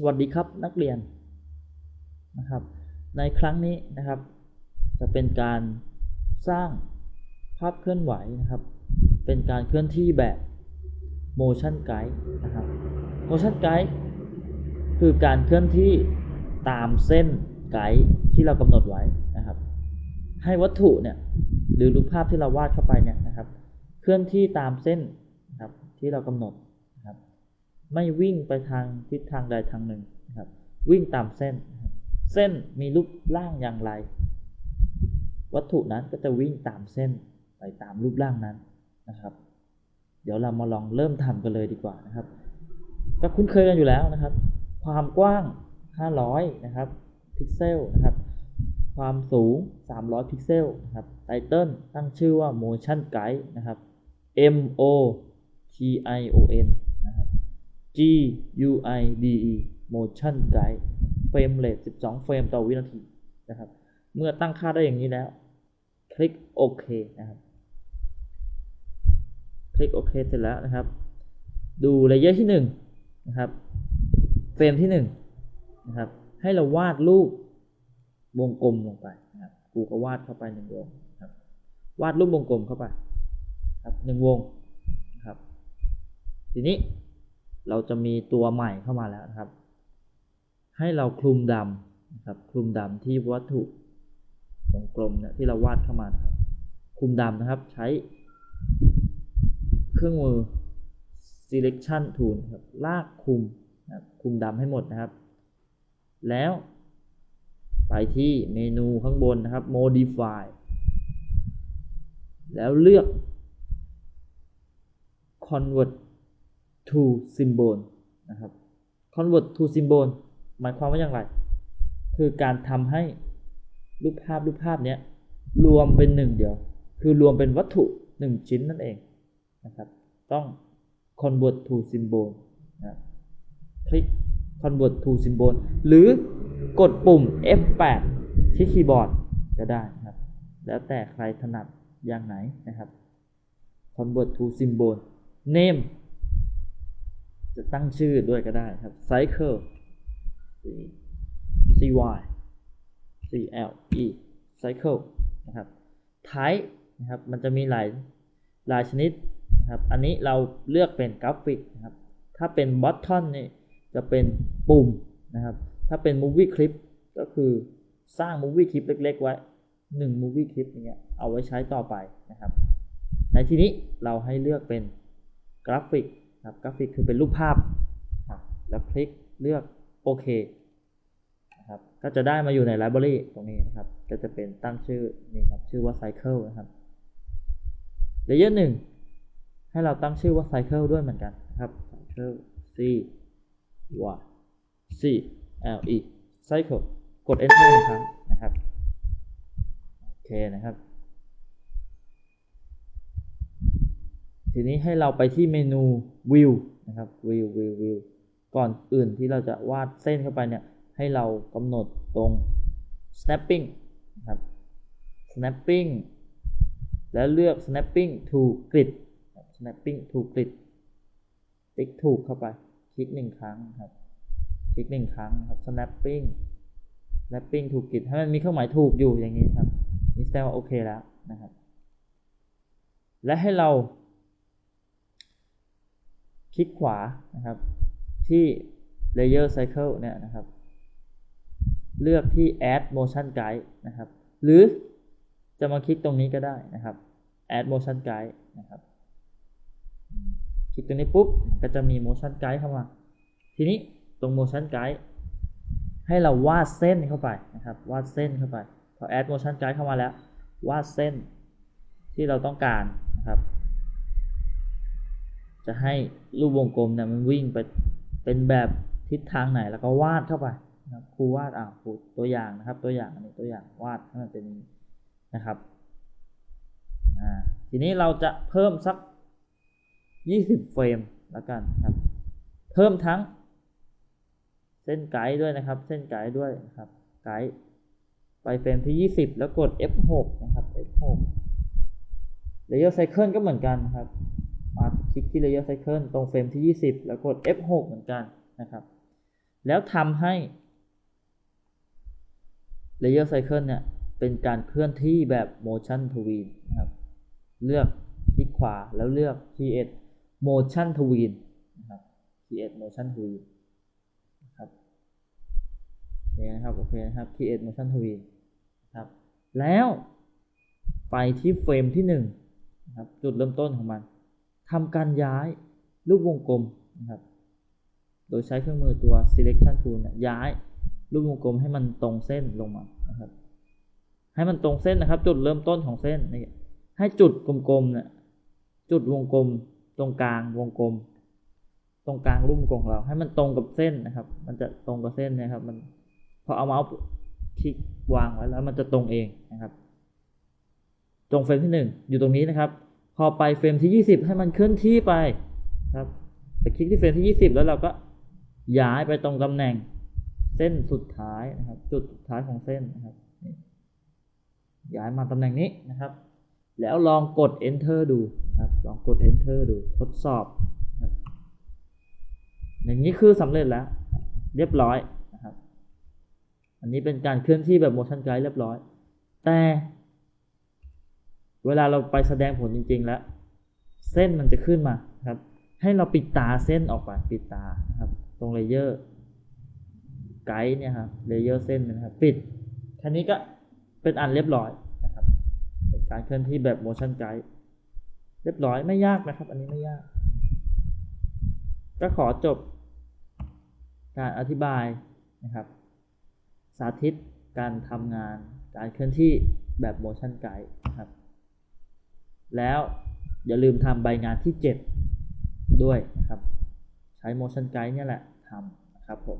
สวัสดีครับนักเรียนนะครับ ในครั้งนี้นะครับ จะเป็นการสร้างภาพเคลื่อนไหวนะครับ เป็นการเคลื่อนที่แบบ motion guide นะครับ motion guide คือการเคลื่อนที่ตามเส้นไกด์ที่เรากำหนดไว้นะครับ ให้วัตถุเนี่ยหรือรูปภาพที่เราวาดเข้าไปเนี่ยนะครับ เคลื่อนที่ตามเส้นนะครับที่เรากำหนด ไม่วิ่งไปทางทิศทางใดทางหนึ่งนะครับ วิ่งตามเส้น เส้นมีรูปร่างอย่างไร วัตถุนั้นก็จะวิ่งตามเส้นไปตามรูปร่างนั้นนะครับ เดี๋ยวเรามาลองเริ่มทำกันเลยดีกว่านะครับ ก็คุ้นเคยกันอยู่แล้วนะครับ ความกว้าง 500 นะครับ พิกเซลนะครับ ความสูง 300 พิกเซลนะครับ ไตเติลตั้งชื่อว่า motion guide นะครับ M O T I O N G U I D E motion guide เฟรมเรท12 เฟรมต่อวินาทีนะครับ เมื่อตั้งค่าได้อย่างนี้แล้ว คลิกโอเคนะครับ คลิกโอเคเสร็จแล้วนะครับ ดูเลเยอร์ที่1นะครับเฟรมที่1นะครับให้เราวาดรูปวงกลมลงไปนะครับครูก็วาดเข้าไปหนึ่งวงครับ วาดรูปวงกลมเข้าไป ครับหนึ่งวงนะครับ ทีนี้ เราจะมีตัวใหม่เข้ามาแล้วนะครับ ให้เราคลุมดำนะครับคลุมดำที่วัตถุวงกลมเนี่ยที่เราวาดเข้ามานะครับ คลุมดำนะครับใช้เครื่องมือ selection tool ครับลากคลุมนะครับคุมดำให้หมดนะครับ แล้วไปที่เมนูข้างบนนะครับ modify แล้วเลือก convert to symbol นะครับ convert to symbol หมายความว่าอย่างไร คือการทำให้รูปภาพรูปภาพเนี้ยรวมเป็นหนึ่งเดียว คือรวมเป็นวัตถุหนึ่งชิ้นนั่นเองนะครับ ต้อง convert to symbol นะคลิก convert to symbol หรือกดปุ่ม F8 ที่คีย์บอร์ดก็ได้นะครับ แล้วแต่ใครถนัดอย่างไหนนะครับ convert to symbol name จะตั้งชื่อด้วยก็ได้ครับ cycle c y c l e cycle นะครับ type นะครับมันจะมีหลายหลายชนิดนะครับ อันนี้เราเลือกเป็นกราฟิกนะครับ ถ้าเป็น button นี่จะเป็นปุ่มนะครับ ถ้าเป็น movie clip ก็คือสร้าง movie clip เล็ก ๆ ไว้1 movie clip อย่างเงี้ยเอาไว้ใช้ต่อไปนะครับ ในที่นี้เราให้เลือกเป็นกราฟิก ครับกราฟิกคือเป็นรูปภาพครับแล้วคลิกเลือกโอเคนะครับก็จะได้มาอยู่ในไลบรารีตรงนี้นะครับ ก็จะเป็นตั้งชื่อนี่ครับชื่อว่า cycle นะครับเลเยอร์หนึ่งให้เราตั้งชื่อว่า cycle ด้วยเหมือนกันนะครับ cycle c y c l e cycle กด enter หนึ่งครั้งนะครับ โอเคนะครับ ทีนี้ให้เราไปที่เมนู view นะครับ view view view ก่อนอื่นที่เราจะวาดเส้นเข้าไปเนี่ย ให้เรากำหนดตรง snapping นะครับ snapping แล้วเลือก snapping to grid snapping to grid ติ๊กถูกเข้าไป คลิกหนึ่งครั้งครับ คลิกหนึ่งครั้งครับ snapping snapping to grid ให้มันมีเครื่องหมายถูกอยู่อย่างนี้ครับนี่แสดงว่าโอเคแล้วนะครับ และให้เรา ลิกขวานะครับ ที่ layer cycle เนี่ยนะครับ เลือกที่ add motion guide นะครับ หรือจะมาคลิกตรงนี้ก็ได้นะครับ add motion guide นะครับคลิกตรงนี้ปุ๊บก็จะมี motion guide เข้ามา ทีนี้ตรง motion guide ให้เราวาดเส้นเข้าไปนะครับ วาดเส้นเข้าไปพอ add motion guide เข้ามาแล้ว วาดเส้นที่เราต้องการนะครับ จะให้รูปวงกลมเนี่ยมันวิ่งไปเป็นแบบทิศทางไหนแล้วก็วาดเข้าไปนะครับครูวาดอ่าครูตัวอย่างนะครับ ตัวอย่างอันนี้ตัวอย่างวาดให้มันเป็นนะครับอ่าทีนี้เราจะเพิ่มสัก 20 เฟรมแล้วกันครับ เพิ่มทั้ง เส้นไกด์ด้วยนะครับ เส้นไกด์ด้วยนะครับไกด์ไปเฟรมที่ 20 แล้วกด F6 นะครับ F6 Layer Cycle ก็เหมือนกันนะครับ มาคลิกที่ Layer Cycle ตรงเฟรมที่ 20 แล้วกด F6 เหมือนกันนะครับ แล้วทำให้ layer cycle เนี่ย เป็นการเคลื่อนที่แบบ motion tween นะครับ เลือกคลิกขวาแล้วเลือก create motion tween นะครับ create motion tween นะครับโอเคนะครับ โอเคนะครับ create motion tween นะครับ แล้วไปที่เฟรมที่หนึ่งนะครับ จุดเริ่มต้นของมัน ทำการย้ายรูปวงกลมนะครับ โดยใช้เครื่องมือตัว selection tool เนี่ยย้ายรูปวงกลมให้มันตรงเส้นลงมานะครับ ให้มันตรงเส้นนะครับ จุดเริ่มต้นของเส้นนี่ให้จุดกลมๆเนี่ยจุดวงกลม ตรงกลางวงกลม ตรงกลางรูปวงกลมของเราให้มันตรงกับเส้นนะครับ มันจะตรงกับเส้นนะครับ มันพอเอาเมาส์คลิกวางไว้แล้วมันจะตรงเองนะครับ ตรงเฟรมที่หนึ่งอยู่ตรงนี้นะครับ พอไปเฟรมที่ยี่สิบให้มันเคลื่อนที่ไปครับไปคลิกที่เฟรมที่ยี่สิบแล้วเราก็ย้ายไปตรงตำแหน่งเส้นสุดท้ายนะครับ จุดสุดท้ายของเส้นนะครับย้ายมาตำแหน่งนี้นะครับ แล้วลองกด enter ดูนะครับ ลองกด enter ดูทดสอบนะครับอย่างนี้คือสำเร็จแล้ว เรียบร้อยนะครับ อันนี้เป็นการเคลื่อนที่แบบ motion guide เรียบร้อย แต่ เวลาเราไปแสดงผลจริง ๆ แล้ว เส้นมันจะขึ้นมาครับ ให้เราปิดตาเส้นออกไปปิดตาครับ ตรงเลเยอร์ไกด์เนี่ยครับเลเยอร์เส้นนะครับ ปิดแค่นี้ก็เป็นอันเรียบร้อยนะครับ เป็นการเคลื่อนที่แบบ motion guide เรียบร้อยไม่ยากนะครับ อันนี้ไม่ยาก ก็ขอจบการอธิบายนะครับ สาธิตการทำงานการเคลื่อนที่แบบ motion guide นะครับ แล้วอย่าลืมทำใบงานที่ 7 ด้วยนะครับ ใช้ motion guide เนี่ยแหละทำนะครับผม